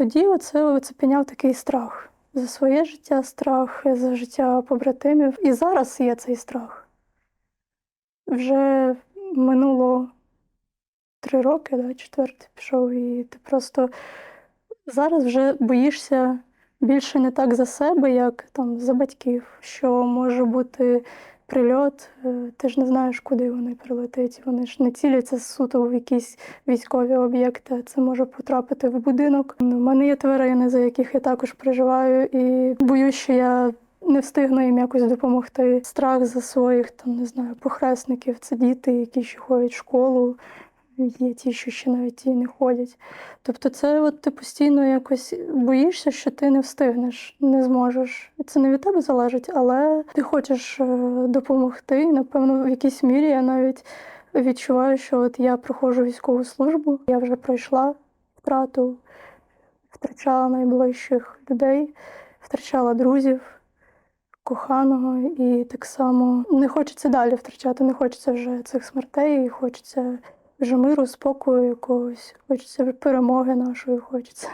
тоді оце оцепеняв такий страх за своє життя, страх за життя побратимів. І зараз є цей страх. Вже минуло три роки, да, четвертий пішов, і ти просто зараз вже боїшся більше не так за себе, як там за батьків, що може бути прильот, е, ти ж не знаєш, куди вони прилетять. Вони ж не ціляться суто в якісь військові об'єкти. Це може потрапити в будинок. У мене є тварини, за яких я також переживаю, і боюсь, що я не встигну їм якось допомогти. Страх за своїх там не знаю, похресників. Це діти, які ще ходять в школу. Є ті, що ще навіть і не ходять. Тобто, це от ти постійно якось боїшся, що ти не встигнеш, не зможеш. Це не від тебе залежить, але ти хочеш е, допомогти. Напевно, в якійсь мірі я навіть відчуваю, що от я проходжу військову службу, я вже пройшла втрату, втрачала найближчих людей, втрачала друзів, коханого, і так само не хочеться далі втрачати, не хочеться вже цих смертей, і хочеться вже миру, спокою якогось, хочеться перемоги нашої, хочеться.